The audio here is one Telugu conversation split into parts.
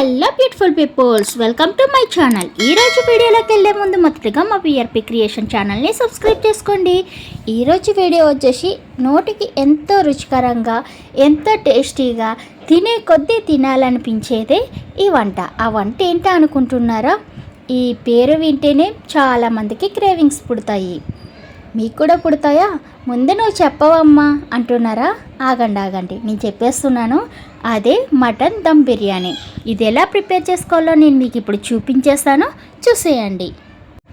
Hello beautiful peoples welcome to my channel ఈ రోజు వీడియోలోకి వెళ్ళే ముందు మొదటిగా మా పిఆర్పి క్రియేషన్ ఛానల్ని సబ్స్క్రైబ్ చేసుకోండి. ఈ రోజు వీడియో వచ్చేసి నోటికి ఎంతో రుచికరంగా ఎంతో టేస్టీగా తినే కొద్దీ తినాలనిపించేదే ఈ వంట. ఆ వంట ఏంటో అనుకుంటున్నారా? ఈ పేరు వింటేనే చాలామందికి క్రేవింగ్స్ పుడతాయి. మీకు కూడా పుడతాయా? ముందే నువ్వు చెప్పవమ్మా అంటున్నారా? ఆగండి ఆగండి. నేను చెప్పేస్తున్నాను. అదే మటన్ దమ్ బిర్యానీ. ఇది ఎలా ప్రిపేర్ చేసుకోవాలో నేను మీకు ఇప్పుడు చూపించేస్తాను. చూసేయండి.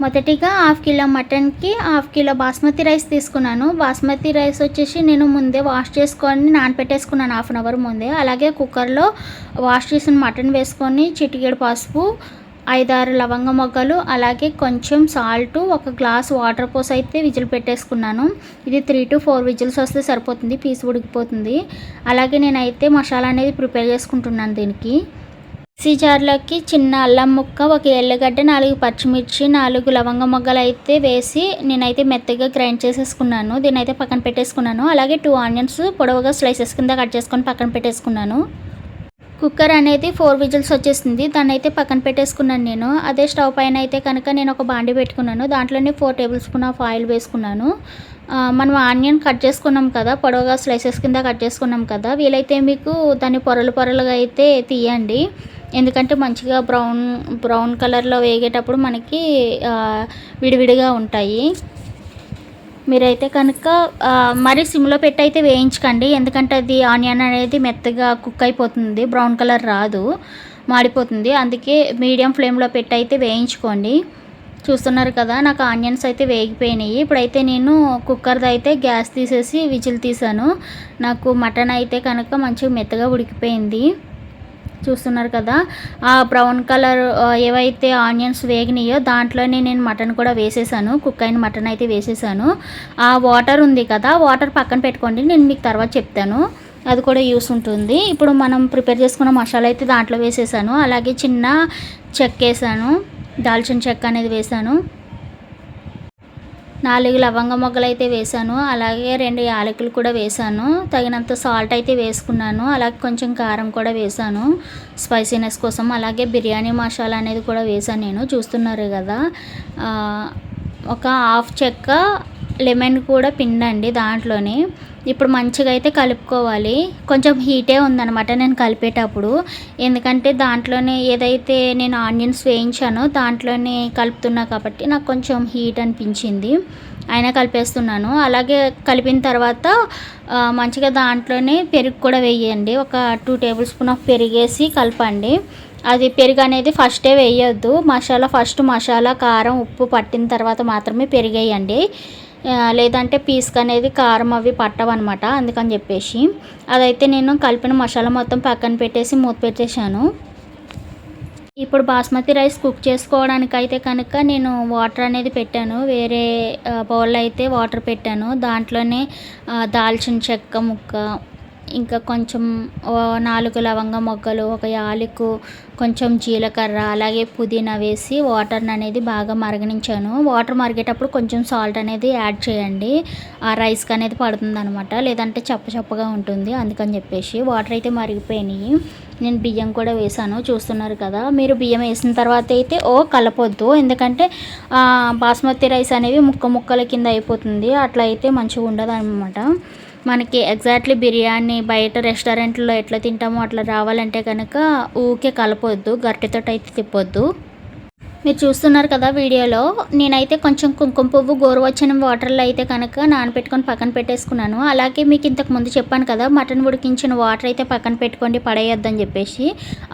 మొదటిగా హాఫ్ కిలో మటన్కి హాఫ్ కిలో బాస్మతి రైస్ తీసుకున్నాను. బాస్మతి రైస్ వచ్చేసి నేను ముందే వాష్ చేసుకొని నానపెట్టేసుకున్నాను హాఫ్ అన్ అవర్ ముందే. అలాగే కుక్కర్లో వాష్ చేసిన మటన్ వేసుకొని చిటికెడు పసుపు ఐదారు లవంగ మొగ్గలు అలాగే కొంచెం సాల్ట్ ఒక గ్లాస్ వాటర్ పోసి అయితే విజిల్ పెట్టేసుకున్నాను. ఇది త్రీ టు ఫోర్ విజిల్స్ వస్తే సరిపోతుంది పీస్ ఉడికిపోతుంది. అలాగే నేనైతే మసాలా అనేది ప్రిపేర్ చేసుకుంటున్నాను దీనికి. మిక్సీ జార్లోకి చిన్న అల్లం ముక్క ఒక ఎల్లగడ్డ నాలుగు పచ్చిమిర్చి నాలుగు లవంగ మొగ్గలు అయితే వేసి నేనైతే మెత్తగా గ్రైండ్ చేసేసుకున్నాను. దీని అయితే పక్కన పెట్టేసుకున్నాను. అలాగే టూ ఆనియన్స్ పొడవుగా స్లైసెస్ కింద కట్ చేసుకొని పక్కన పెట్టేసుకున్నాను. కుక్కర్ అనేది ఫోర్ విజిల్స్ వచ్చేసింది. దాన్ని అయితే పక్కన పెట్టేసుకున్నాను నేను. అదే స్టవ్ పైన అయితే కనుక నేను ఒక బాండి పెట్టుకున్నాను. దాంట్లోనే four table spoon of oil వేసుకున్నాను. మనం ఆనియన్ కట్ చేసుకున్నాం కదా పొడవుగా స్లైసెస్ కింద కట్ చేసుకున్నాం కదా వీలైతే మీకు దాన్ని పొరలు పొరలుగా అయితే తీయండి. ఎందుకంటే మంచిగా బ్రౌన్ బ్రౌన్ కలర్లో వేగేటప్పుడు మనకి విడివిడిగా ఉంటాయి. మీరైతే కనుక మరి సిమ్లో పెట్టి అయితే వేయించకండి. ఎందుకంటే అది ఆనియన్ అనేది మెత్తగా కుక్ అయిపోతుంది. బ్రౌన్ కలర్ రాదు. మాడిపోతుంది. అందుకే మీడియం ఫ్లేమ్లో పెట్టి అయితే వేయించుకోండి. చూస్తున్నారు కదా నాకు ఆనియన్స్ అయితే వేగిపోయినాయి. ఇప్పుడైతే నేను కుక్కర్ది అయితే గ్యాస్ తీసేసి విజిల్ తీసాను నాకు మటన్ అయితే కనుక మంచిగా మెత్తగా ఉడికిపోయింది. చూస్తున్నారు కదా ఆ బ్రౌన్ కలర్ ఏవైతే ఆనియన్స్ వేగినాయో దాంట్లోనే నేను మటన్ కూడా వేసేసాను కుక్ అయిన మటన్ అయితే వేసేసాను. ఆ వాటర్ ఉంది కదా వాటర్ పక్కన పెట్టుకోండి నేను మీకు తర్వాత చెప్తాను. అది కూడా యూస్ ఉంటుంది. ఇప్పుడు మనం ప్రిపేర్ చేసుకున్న మసాలా అయితే దాంట్లో వేసేసాను. అలాగే చిన్న చెక్క వేసాను దాల్చిన చెక్క అనేది వేసాను. నాలుగు లవంగ మొగ్గలు అయితే వేసాను అలాగే రెండు యాలకులు కూడా వేసాను తగినంత సాల్ట్ అయితే వేసుకున్నాను. అలాగే కొంచెం కారం కూడా వేసాను స్పైసీనెస్ కోసం అలాగే బిర్యానీ మసాలా అనేది కూడా వేసాను నేను. చూస్తున్నారు కదా. ఒక హాఫ్ చెక్క లెమన్ కూడా పిండండి దాంట్లోనే. ఇప్పుడు మంచిగా అయితే కలుపుకోవాలి. కొంచెం హీటే ఉందన్నమాట నేను కలిపేటప్పుడు. ఎందుకంటే దాంట్లోనే ఏదైతే నేను ఆనియన్స్ వేయించానో దాంట్లోనే కలుపుతున్నా కాబట్టి నాకు కొంచెం హీట్ అనిపించింది. అయినా కలిపేస్తున్నాను. అలాగే కలిపిన తర్వాత మంచిగా దాంట్లోనే పెరుగు కూడా వేయండి. ఒక టూ టేబుల్ స్పూన్ ఆఫ్ పెరిగేసి కలపండి. అది పెరుగు అనేది ఫస్టే వేయొద్దు. మసాలా ఫస్ట్ మసాలా కారం ఉప్పు పట్టిన తర్వాత మాత్రమే పెరిగేయండి లేదంటే పీస్క్ అనేది కారం అవి పట్టవన్నమాట అందుకని చెప్పేసి. అదైతే నేను కలిపిన మసాలా మొత్తం పక్కన పెట్టేసి మూత పెట్టేశాను. ఇప్పుడు బాస్మతి రైస్ కుక్ చేసుకోవడానికి అయితే కనుక నేను వాటర్ అనేది పెట్టాను. వేరే ఆ, బౌల్లో అయితే వాటర్ పెట్టాను. దాంట్లోనే దాల్చిన చెక్క ముక్క ఇంకా కొంచెం ఓ నాలుగు లవంగ మొగ్గలు ఒక యాలకు కొంచెం జీలకర్ర అలాగే పుదీనా వేసి వాటర్ని అనేది బాగా మరగనించాను. వాటర్ మరిగేటప్పుడు కొంచెం సాల్ట్ అనేది యాడ్ చేయండి. ఆ రైస్కి అనేది పడుతుంది అనమాట లేదంటే చప్ప చప్పగా ఉంటుంది అందుకని చెప్పేసి. వాటర్ అయితే మరిగిపోయినాయి. నేను బియ్యం కూడా వేసాను చూస్తున్నారు కదా. మీరు బియ్యం వేసిన తర్వాత అయితే ఓ కలపొద్దు. ఎందుకంటే బాస్మతి రైస్ అనేవి ముక్క ముక్కల కింద అయిపోతుంది. అట్లా అయితే మంచిగా ఉండదు అనమాట మనకి ఎగ్జాక్ట్లీ బిర్యానీ బయట రెస్టారెంట్లో ఎట్లా తింటామో అట్లా రావాలంటే కనుక ఊకే కలపొద్దు గరిటెతో అయితే తిప్పొద్దు. మీరు చూస్తున్నారు కదా వీడియోలో. నేనైతే కొంచెం కుంకుమ పువ్వు గోరువచ్చని వాటర్లో అయితే కనుక నానబెట్టుకొని పక్కన పెట్టేసుకున్నాను. అలాగే మీకు ఇంతకు ముందు చెప్పాను కదా మటన్ ఉడికించిన వాటర్ అయితే పక్కన పెట్టుకోండి పడేయొద్దని చెప్పేసి.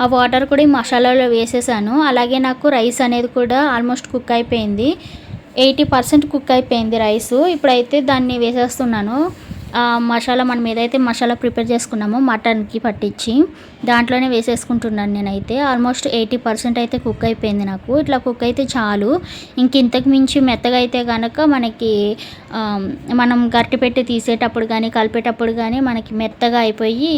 ఆ వాటర్ కూడా ఈ మసాలాలో వేసేసాను. అలాగే నాకు రైస్ అనేది కూడా ఆల్మోస్ట్ కుక్ అయిపోయింది. ఎయిటీ పర్సెంట్ కుక్ అయిపోయింది రైస్. ఇప్పుడైతే దాన్ని వేసేస్తున్నాను. మసాలా మనం ఏదైతే మసాలా ప్రిపేర్ చేసుకున్నామో మటన్కి పట్టించి దాంట్లోనే వేసేసుకుంటున్నాను నేనైతే. ఆల్మోస్ట్ ఎయిటీ పర్సెంట్ అయితే కుక్ అయిపోయింది నాకు. ఇట్లా కుక్ అయితే చాలు. ఇంక ఇంతకు మించి మెత్తగా అయితే కనుక మనకి మనం గట్టి పెట్టి తీసేటప్పుడు కానీ కలిపేటప్పుడు కానీ మనకి మెత్తగా అయిపోయి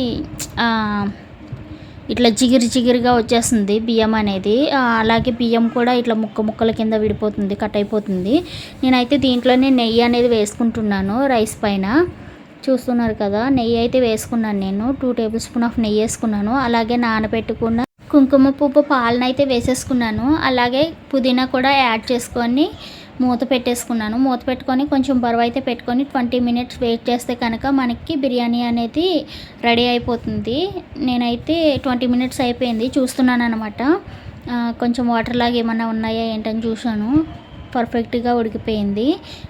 ఇట్లా జిగిరి జిగిరిగా వచ్చేస్తుంది బియ్యం అనేది. అలాగే బియ్యం కూడా ఇట్లా ముక్క ముక్కల కింద విడిపోతుంది కట్ అయిపోతుంది. నేనైతే దీంట్లోనే నెయ్యి అనేది వేసుకుంటున్నాను రైస్ పైన. చూస్తున్నారు కదా నెయ్యి అయితే వేసుకున్నాను నేను. టూ టేబుల్ స్పూన్ ఆఫ్ నెయ్యి వేసుకున్నాను. అలాగే నానబెట్టుకున్న కుంకుమ పువ్వు పాలనైతే వేసేసుకున్నాను. అలాగే పుదీనా కూడా యాడ్ చేసుకొని మూత పెట్టేసుకున్నాను. మూత పెట్టుకొని కొంచెం బరువు అయితే పెట్టుకొని ట్వంటీ మినిట్స్ వెయిట్ చేస్తే కనుక మనకి బిర్యానీ అనేది రెడీ అయిపోతుంది. నేనైతే ట్వంటీ మినిట్స్ అయిపోయింది. చూస్తున్నాను అనమాట కొంచెం వాటర్ లాగా ఏమైనా ఉన్నాయా ఏంటని చూశాను. పర్ఫెక్ట్గా ఉడికిపోయింది.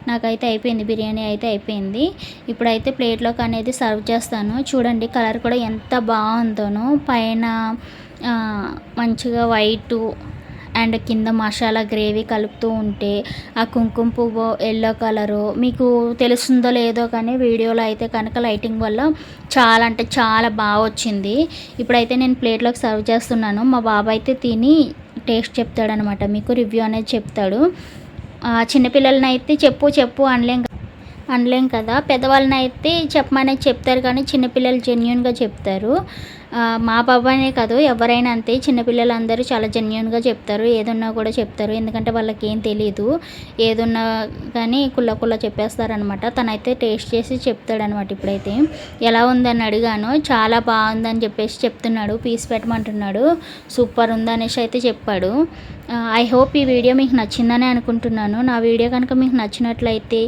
నాకైతే అయిపోయింది బిర్యానీ అయితే అయిపోయింది. ఇప్పుడైతే ప్లేట్లోకి అనేది సర్వ్ చేస్తాను. చూడండి కలర్ కూడా ఎంత బాగుందోనో. పైన మంచిగా వైటు అండ్ కింద మసాలా గ్రేవీ కలుపుతూ ఉంటే ఆ కుంకుమ పువ్వు ఎల్లో కలరు మీకు తెలుస్తుందో లేదో కానీ వీడియోలో అయితే కనుక లైటింగ్ వల్ల చాలా అంటే చాలా బాగా వచ్చింది. ఇప్పుడైతే నేను ప్లేట్లోకి సర్వ్ చేస్తున్నాను. మా బాబు అయితే తిని టేస్ట్ చెప్తాడనమాట. మీకు రివ్యూ అనేది చెప్తాడు. ఆ, అయితే చెప్పు చెప్పు అనలేం క- అనలేం కదా. పెద్దవాళ్ళని అయితే చెప్పమనే చెప్తారు కానీ చిన్నపిల్లలు జెన్యున్గా చెప్తారు. మా బాబానే కాదు ఎవరైనా అంతే చిన్నపిల్లలు అందరూ చాలా జెన్యున్గా చెప్తారు. ఏదున్నా కూడా చెప్తారు. ఎందుకంటే వాళ్ళకి ఏం తెలియదు ఏదున్నా కానీ కుల్ల కుల్ల చెప్పేస్తారనమాట. తనైతే టేస్ట్ చేసి చెప్తాడనమాట ఇప్పుడైతే. ఎలా ఉందని అడిగాను. చాలా బాగుందని చెప్పేసి చెప్తున్నాడు. పీస్ పెట్టమంటున్నాడు. సూపర్ ఉందనేసి అయితే చెప్పాడు. ఐ హోప్ ఈ వీడియో మీకు నచ్చిందని అనుకుంటున్నాను. నా వీడియో కనుక మీకు నచ్చినట్లయితే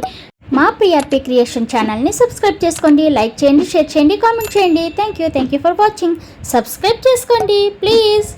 మా పిఆర్పి క్రియేషన్ ఛానల్ని సబ్స్క్రైబ్ చేసుకోండి లైక్ చేయండి షేర్ చేయండి కామెంట్ చేయండి. Thank you thank you for watching subscribe చేసుకోండి ప్లీజ్